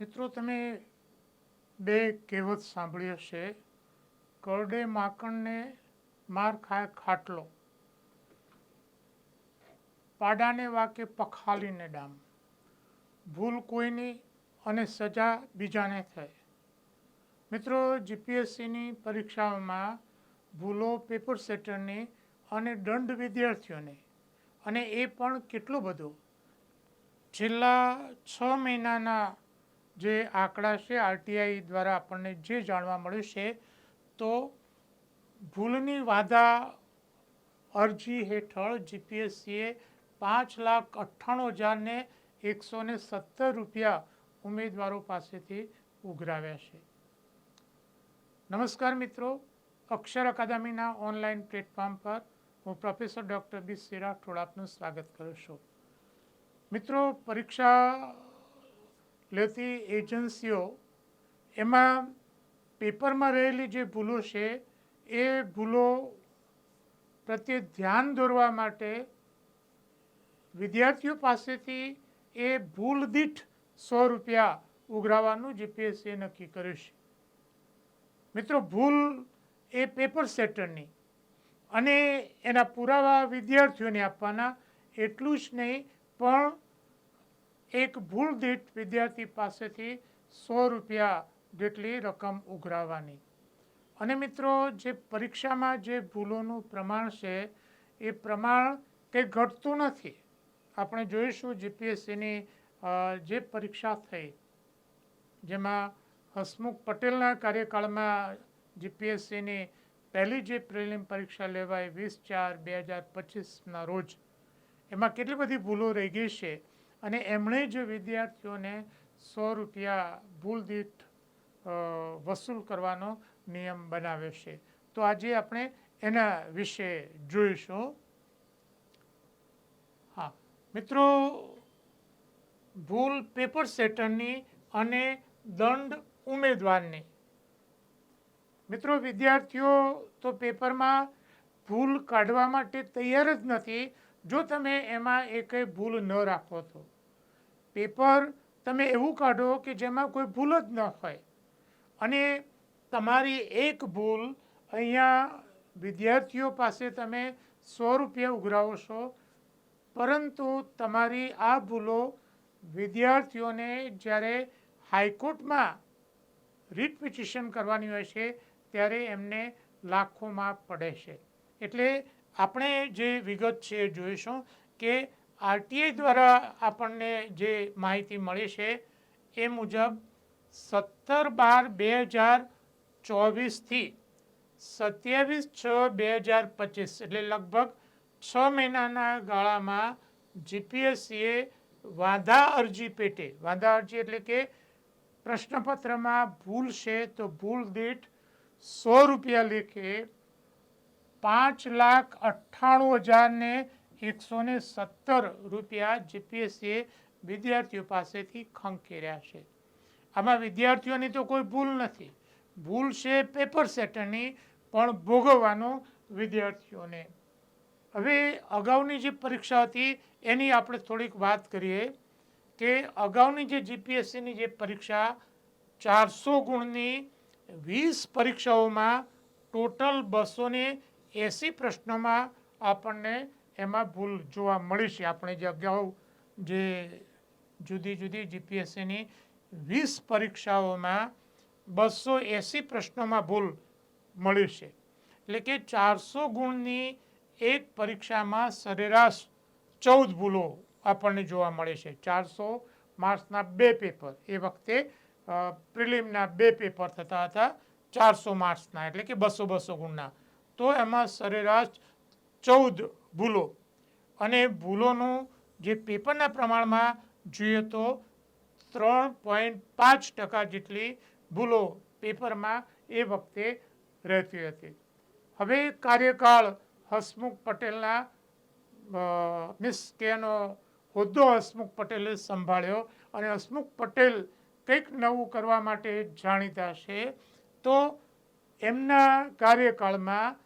મિત્રો, તમે બે કહેવત સાંભળી હશે. કરડે માકણને માર ખાય ખાટલો. પાડાને વાકે પખાલીને ડામ. ભૂલ કોઈની અને સજા બીજાને થાય. મિત્રો, જીપીએસસીની પરીક્ષાઓમાં ભૂલો પેપર સેટરની અને દંડ વિદ્યાર્થીઓને, અને એ પણ કેટલો બધો. છેલ્લા છ મહિનાના જે આંકડા છે, આરટીઆઈ દ્વારા આપણને જે જાણવા મળ્યું છે, તો ભૂલની વાદા અરજી હેઠળ જીપીએસસીએ પાંચ લાખ અઠ્ઠાણું હજારને એકસો ને સત્તર રૂપિયા ઉમેદવારો પાસેથી ઉઘરાવ્યા છે. નમસ્કાર મિત્રો. અક્ષર અકાદમીના ઓનલાઈન પ્લેટફોર્મ પર હું પ્રોફેસર ડૉક્ટર બી. સિરા રાઠોડ સ્વાગત કરું છું. મિત્રો, પરીક્ષા લેતી એજન્સીઓ, એમાં પેપરમાં રહેલી જે ભૂલો છે, એ ભૂલો પ્રત્યે ધ્યાન દોરવા માટે વિદ્યાર્થીઓ પાસેથી એ ભૂલ દીઠ સો રૂપિયા ઉઘરાવાનું જીપીએસસીએ નક્કી કર્યું છે. મિત્રો, ભૂલ એ પેપર સેટરની અને એના પુરાવા વિદ્યાર્થીઓને આપવાના, એટલું જ નહીં, પણ એક ભૂલ દીઠ વિદ્યાર્થી પાસેથી સો રૂપિયા જેટલી રકમ ઉઘરાવવાની. અને મિત્રો, જે પરીક્ષામાં જે ભૂલોનું પ્રમાણ છે, એ પ્રમાણ કંઈ ઘટતું નથી. આપણે જોઈશું જીપીએસસીની જે પરીક્ષા થઈ, જેમાં હસમુખ પટેલના કાર્યકાળમાં જીપીએસસીની પહેલી જે પ્રિલિમ પરીક્ષા લેવાય વીસ ચાર બે હજાર પચીસના રોજ, એમાં કેટલી બધી ભૂલો રહી ગઈ છે? અને એમણે જ વિદ્યાર્થીઓને સો રૂપિયા ભૂલ દીઠ વસૂલ કરવાનો નિયમ બનાવ્યો છે. તો આજે આપણે એના વિશે જોઈશું. હા, મિત્રો, ભૂલ પેપર સેટરની અને દંડ ઉમેદવારની. મિત્રો, વિદ્યાર્થીઓ, તો પેપરમાં ભૂલ કાઢવા માટે તૈયાર જ નથી. જો તમે એમાં એકેય ભૂલ ન રાખો તો. પેપર તમે એવું કાઢો કે જેમાં કોઈ ભૂલ જ ન હોય. અને તમારી એક ભૂલ અહીંયા વિદ્યાર્થીઓ પાસે તમે સો રૂપિયા ઉઘરાવો છો. પરંતુ તમારી આ ભૂલો વિદ્યાર્થીઓને જ્યારે હાઈકોર્ટમાં રીટ પિટિશન કરવાની હોય છે, ત્યારે એમને લાખોમાં પડે છે. એટલે આપણે જે વિગત છે જોઈશું કે આરટીઆઈ દ્વારા આપણને જે માહિતી મળી છે એ મુજબ સત્તર બાર બે હજાર ચોવીસથી સત્યાવીસ છ બે હજાર પચીસ એટલે લગભગ છ મહિનાના ગાળામાં જીપીએસસીએ વાંધા અરજી પેટે, વાંધા અરજી એટલે કે પ્રશ્નપત્રમાં ભૂલ છે તો ભૂલ દીઠ સો રૂપિયા લેખે પાંચ લાખ અઠ્ઠાણું હજારને એકસો ને સત્તર રૂપિયા જીપીએસસીએ વિદ્યાર્થીઓ પાસેથી ખંખેર્યા છે. આમાં વિદ્યાર્થીઓની તો કોઈ ભૂલ નથી. ભૂલ છે પેપર સેટરની, પણ ભોગવવાનો વિદ્યાર્થીઓને. હવે અગાઉની જે પરીક્ષા હતી, એની આપણે થોડીક વાત કરીએ કે અગાઉની જે જીપીએસસીની જે પરીક્ષા, ચારસો ગુણની વીસ પરીક્ષાઓમાં ટોટલ બસો એંસી પ્રશ્નોમાં આપણને એમાં ભૂલ જોવા મળી છે. આપણે જે અગાઉ જે જુદી જુદી જીપીએસસીની વીસ પરીક્ષાઓમાં બસો એંસી પ્રશ્નોમાં ભૂલ મળી છે. એટલે કે ચારસો ગુણની એક પરીક્ષામાં સરેરાશ ચૌદ ભૂલો આપણને જોવા મળે છે. ચારસો માર્ક્સના બે પેપર. એ વખતે પ્રિલિમના બે પેપર થતા હતા, ચારસો માર્ક્સના, એટલે કે બસો બસો ગુણના. તો એમાં સરેરાશ ચૌદ ભૂલો. અને ભૂલોનું જે પેપરના પ્રમાણમાં જોઈએ તો ત્રણ પોઈન્ટ પાંચ ટકા જેટલી ભૂલો પેપરમાં એ વખતે રહેતી હતી. હવે કાર્યકાળ હસમુખ પટેલના મિસ કેનો હોદ્દો હસમુખ પટેલે સંભાળ્યો અને હસમુખ પટેલ કંઈક નવું કરવા માટે જાણીતા છે, તો એમના કાર્યકાળમાં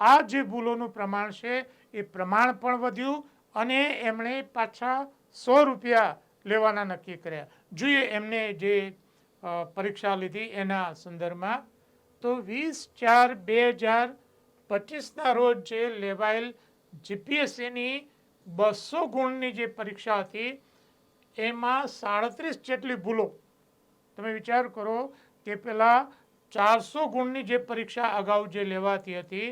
આ જે ભૂલોનું પ્રમાણ છે, એ પ્રમાણ પણ વધ્યું અને એમણે પાછા સો રૂપિયા લેવાના નક્કી કર્યા. જોઈએ એમને જે પરીક્ષા લીધી એના સંદર્ભમાં, તો વીસ ચાર બે હજાર પચીસના રોજ જે લેવાયેલ જીપીએસસીની બસો ગુણની જે પરીક્ષા હતી, એમાં સાડત્રીસ જેટલી ભૂલો. તમે વિચાર કરો કે પેલા ચારસો ગુણની જે પરીક્ષા અગાઉ જે લેવાતી હતી,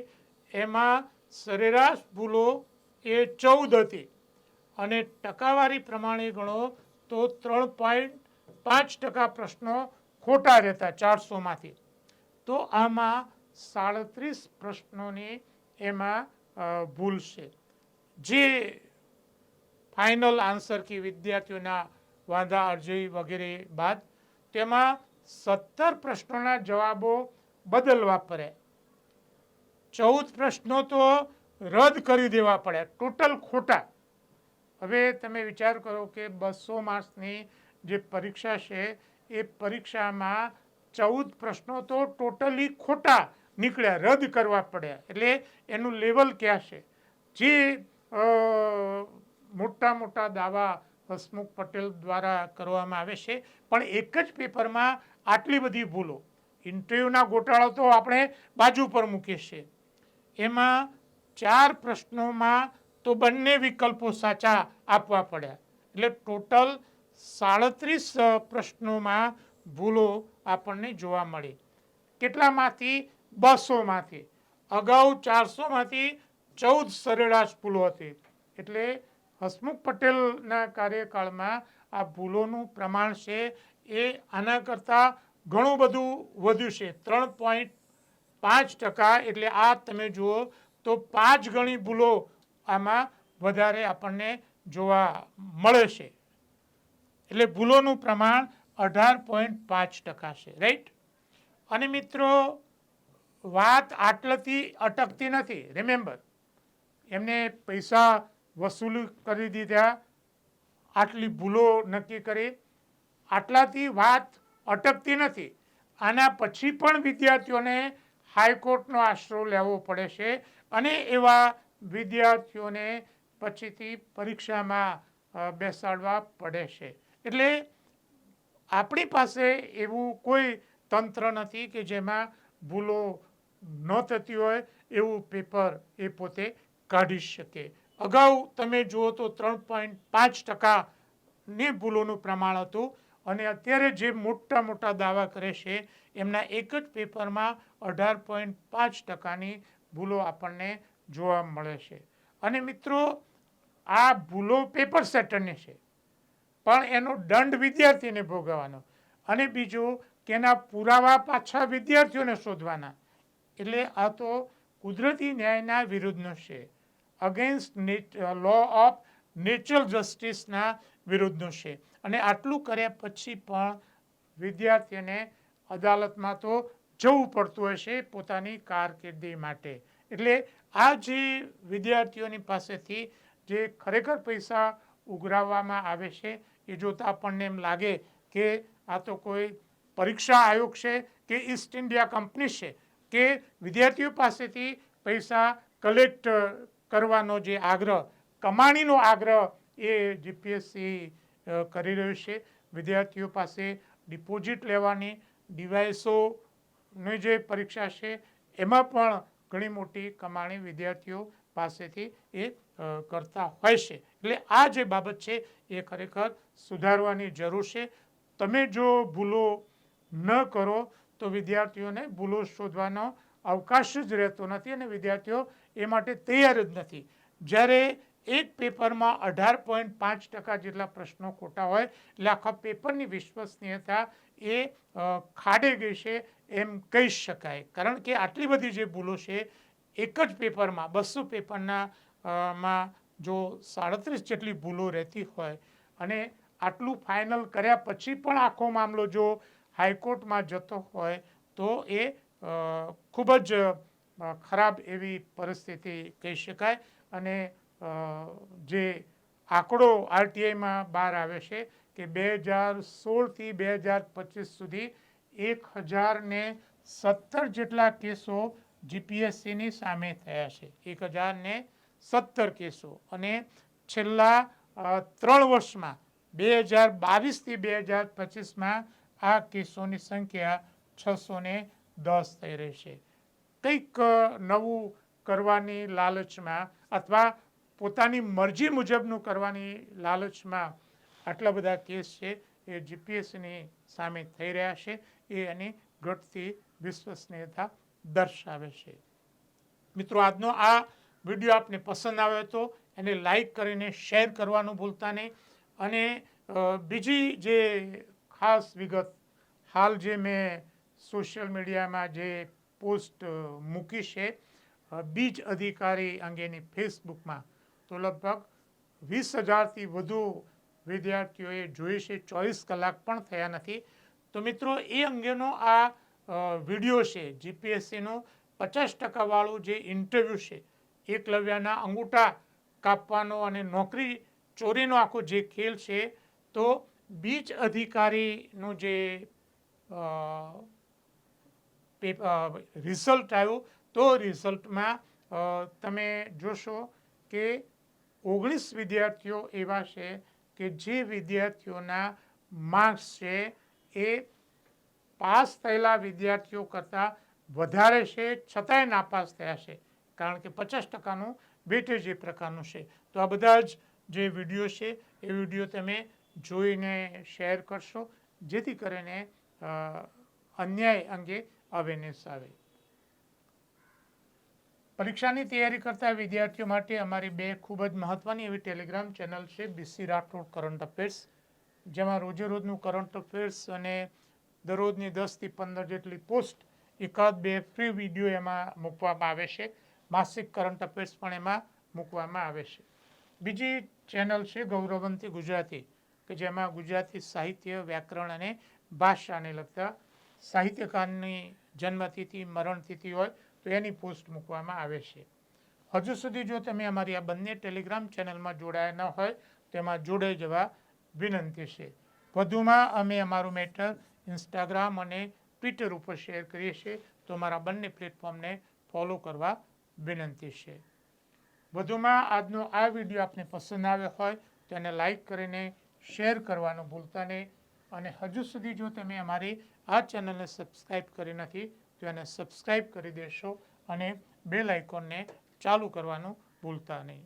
એમાં સરેરાશ ભૂલો એ ચૌદ હતી. અને ટકાવારી પ્રમાણે ગણો તો ત્રણ પોઈન્ટ પાંચ ટકા પ્રશ્નો ખોટા રહેતા ચારસોમાંથી. તો આમાં સાડત્રીસ પ્રશ્નોની એમાં ભૂલ છે. જે ફાઇનલ આન્સર કે વિદ્યાર્થીઓના વાંધા, અરજી વગેરે બાદ, તેમાં સત્તર પ્રશ્નોના જવાબો બદલવા પડે. ચૌદ પ્રશ્નો તો રદ કરી દેવા પડે, ટોટલ ખોટા. હવે તમે વિચાર કરો કે બસો માર્ક્સની જે પરીક્ષા છે, એ પરીક્ષામાં ચૌદ પ્રશ્નો તો ટોટલી ખોટા નીકળ્યા, રદ કરવા પડ્યા એટલે એનું લેવલ ક્યાં છે? જે મોટા મોટા દાવા હસમુખ પટેલ દ્વારા કરવામાં આવે છે, પણ એક જ પેપરમાં આટલી બધી ભૂલો. ઇન્ટરવ્યૂના ગોટાળો તો આપણે બાજુ પર મૂકીએ છીએ. એમાં ચાર પ્રશ્નોમાં તો બંને વિકલ્પો સાચા આપવા પડ્યા. એટલે ટોટલ સાડત્રીસ પ્રશ્નોમાં ભૂલો આપણને જોવા મળી. કેટલામાંથી? બસોમાંથી. અગાઉ ચારસોમાંથી ચૌદ સરેરાશ ભૂલો હતી. એટલે હસમુખ પટેલના કાર્યકાળમાં આ ભૂલોનું પ્રમાણ છે એ આના કરતાં ઘણું બધું વધ્યું છે. ત્રણ પોઈન્ટ પાંચ ટકા એટલે આ તમે જુઓ તો પાંચ ગણી ભૂલો આમાં વધારે આપણને જોવા મળે છે. એટલે ભૂલોનું પ્રમાણ અઢાર પોઈન્ટ પાંચ ટકા છે. રાઈટ અને મિત્રો, વાત આટલેથી અટકતી નથી. રિમેમ્બર એમને પૈસા વસૂલ કરી દીધા. આટલી ભૂલો નક્કી કરી. આટલાથી વાત અટકતી નથી. આના પછી પણ વિદ્યાર્થીઓને હાઈકોર્ટનો આશરો લેવો પડે છે અને એવા વિદ્યાર્થીઓને પછીથી પરીક્ષામાં બેસાડવા પડે છે. એટલે આપણી પાસે એવું કોઈ તંત્ર નથી કે જેમાં ભૂલો ન થતી હોય એવું પેપર એ પોતે કાઢી શકે. અગાઉ તમે જુઓ તો ત્રણ પોઈન્ટ પાંચ ટકાની ભૂલોનું પ્રમાણ હતું. અને અત્યારે જે મોટા મોટા દાવા કરે છે, એમના એક જ પેપરમાં અઢાર પોઈન્ટ પાંચ ટકાની ભૂલો આપણને જોવા મળે છે. અને મિત્રો, આ ભૂલો પેપર સેટરની છે, પણ એનો દંડ વિદ્યાર્થીને ભોગવવાનો. અને બીજું કે એના પુરાવા પાછા વિદ્યાર્થીઓને શોધવાના. એટલે આ તો કુદરતી ન્યાયના વિરુદ્ધનો છે. અગેન્સ્ટ લો ઓફ નેચરલ જસ્ટિસના વિરુદ્ધનો છે. અને આટલું કર્યા પછી પણ વિદ્યાર્થીને અદાલતમાં તો જવું પડતું હશે પોતાની કારકિર્દી માટે. એટલે આ જે વિદ્યાર્થીઓની પાસેથી જે ખરેખર પૈસા ઉઘરાવવામાં આવે છે, એ જોતાં આપણને એમ લાગે કે આ તો કોઈ પરીક્ષા આયોગ છે કે ઈસ્ટ ઇન્ડિયા કંપની છે, કે વિદ્યાર્થીઓ પાસેથી પૈસા કલેક્ટ કરવાનો જે આગ્રહ, કમાણીનો આગ્રહ એ જીપીએસસી કરી રહ્યું છે. વિદ્યાર્થીઓ પાસે ડિપોઝિટ લેવાની ડિવાઇસોની જે પરીક્ષા છે, એમાં પણ ઘણી મોટી કમાણી વિદ્યાર્થીઓ પાસેથી એ કરતા હોય છે. એટલે આ જે બાબત છે એ ખરેખર સુધારવાની જરૂર છે. તમે જો ભૂલો ન કરો, તો વિદ્યાર્થીઓને ભૂલો શોધવાનો અવકાશ જ રહેતો નથી અને વિદ્યાર્થીઓ એ માટે તૈયાર જ નથી. જ્યારે એક પેપરમાં અઢાર પોઈન્ટ પાંચ ટકા જેટલા પ્રશ્નો ખોટા હોય, એટલે આખા પેપરની વિશ્વસનીયતા એ ખાડે ગઈ છે એમ કહી શકાય. કારણ કે આટલી બધી જે ભૂલો છે, એક જ પેપરમાં, બસો પેપરના માં જો સાડત્રીસ જેટલી ભૂલો રહેતી હોય અને આટલું ફાઇનલ કર્યા પછી પણ આખો મામલો જો હાઈકોર્ટમાં જતો હોય, તો એ ખૂબ જ ખરાબ એવી પરિસ્થિતિ કહી શકાય. અને જે આંકડો આરટીઆઈમાં બહાર આવે છે કે બે હજાર સોળથી બે હજાર પચીસ સુધી એક હજાર ને સત્તર જેટલા કેસો જીપીએસસીની સામે થયા છે. એક હજાર ને સત્તર કેસો. અને છેલ્લા ત્રણ વર્ષમાં બે હજાર બાવીસથી બે હજાર પચીસમાં આ કેસોની સંખ્યા છસો દસ થઈ રહી છે. કંઈક નવું કરવાની લાલચમાં અથવા પોતાની મરજી મુજબનું કરવાની લાલચમાં આટલા બધા કેસ છે, એ જીપીએસસીની સામે થઈ રહ્યા છે, એ એની ઘટતી વિશ્વસનીયતા દર્શાવે છે. મિત્રો, આજનો આ વીડિયો આપને પસંદ આવ્યો હતો એને લાઈક કરીને શેર કરવાનું ભૂલતા નહીં. અને બીજી જે ખાસ વિગત, હાલ જે મેં સોશિયલ મીડિયામાં જે પોસ્ટ મૂકી છે બીજ અધિકારી અંગેની ફેસબુકમાં તો લગભગ વીસ હજારથી વધુ વિદ્યાર્થીઓએ જોઈ છે, ચોવીસ કલાક પણ થયા નથી. તો મિત્રો, એ અંગેનો આ વીડિયો છે, જીપીએસસીનું પચાસ ટકાવાળું જે ઇન્ટરવ્યૂ છે, એકલવ્યના અંગૂઠા કાપવાનો અને નોકરી, ચોરીનો આખો જે ખેલ છે, તો બીજ અધિકારીનું જે રિઝલ્ટ આવ્યું, તો રિઝલ્ટમાં તમે જોશો કે ઓગણીસ વિદ્યાર્થીઓ એવા છે કે જે વિદ્યાર્થીઓના માર્ક્સ છે એ પાસ થયેલા વિદ્યાર્થીઓ કરતાં વધારે છે, છતાંય નાપાસ થયા છે. કારણ કે પચાસ ટકાનું વેટેજ એ પ્રકારનું છે. તો આ બધા જ જે વીડિયો છે, એ વીડિયો તમે જોઈને શેર કરશો, જેથી કરીને અન્યાય અંગે અવેરનેસ આવે. પરીક્ષાની તૈયારી કરતા વિદ્યાર્થીઓ માટે અમારી બે ખૂબ જ મહત્ત્વની એવી ટેલિગ્રામ ચેનલ છે B C Rathod current affairs જેમાં રોજે રોજનું કરંટ અફેર્સ અને દરરોજની દસથી પંદર જેટલી પોસ્ટ એકાદ બે ફ્રી વીડિયો એમાં મૂકવામાં આવે છે. માસિક કરંટ અફેર્સ પણ એમાં મૂકવામાં આવે છે. બીજી ચેનલ છે, ગૌરવંતી ગુજરાતી, કે જેમાં ગુજરાતી સાહિત્ય, વ્યાકરણ અને ભાષાને લગતા સાહિત્યકારની જન્મતિથિ, મરણતિથિ હોય તો એની પોસ્ટ મૂકવામાં આવે છે. હજુ સુધી જો તમે અમારી આ બંને ટેલિગ્રામ ચેનલમાં જોડાયા ન હોય તેમાં જોડાઈ જવા વિનંતી છે. વધુમાં અમે અમારું મેટર ઇન્સ્ટાગ્રામ અને ટ્વિટર ઉપર શેર કરીએ છીએ, તો અમારા બંને પ્લેટફોર્મને ફોલો કરવા વિનંતી છે. વધુમાં આજનો આ વીડિયો આપને પસંદ આવ્યો હોય, તો એને લાઈક કરીને શેર કરવાનું ભૂલતા નહીં. અને હજુ સુધી જો તમે અમારી આ ચેનલને સબસ્ક્રાઈબ કરી નથી તો એને સબસ્ક્રાઈબ કરી દેશો અને બેલ આઇકોનને ચાલુ કરવાનું ભૂલતા નહીં.